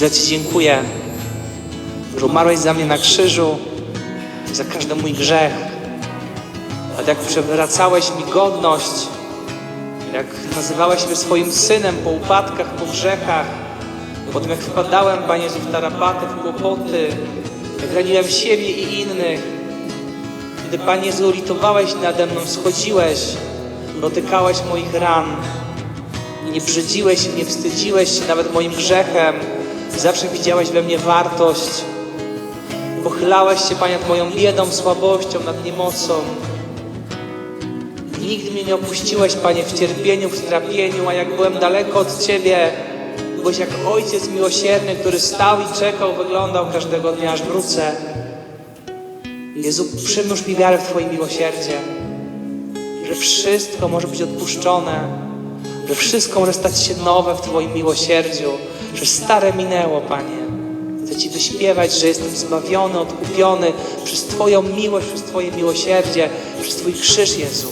Ja Ci dziękuję, że umarłeś za mnie na krzyżu, za każdy mój grzech. A jak przewracałeś mi godność, jak nazywałeś mnie swoim synem po upadkach, po grzechach, potem jak wpadałem, Panie Jezu, w tarapaty, w kłopoty, jak raniłem siebie i innych, gdy, Panie Jezu, litowałeś nade mną, schodziłeś, dotykałeś moich ran nie brzydziłeś nie wstydziłeś się nawet moim grzechem, zawsze widziałeś we mnie wartość, pochylałeś się, Panie, nad moją biedą, słabością, nad niemocą. Nigdy mnie nie opuściłeś, Panie, w cierpieniu, w strapieniu, a jak byłem daleko od Ciebie, byłeś jak Ojciec miłosierny, który stał i czekał, wyglądał każdego dnia, aż wrócę. Jezu, przymnóż mi wiarę w Twoje miłosierdzie, że wszystko może być odpuszczone, że wszystko może stać się nowe w Twoim miłosierdziu, że stare minęło, Panie. Chcę Ci wyśpiewać, że jestem zbawiony, odkupiony przez Twoją miłość, przez Twoje miłosierdzie, przez Twój krzyż, Jezu.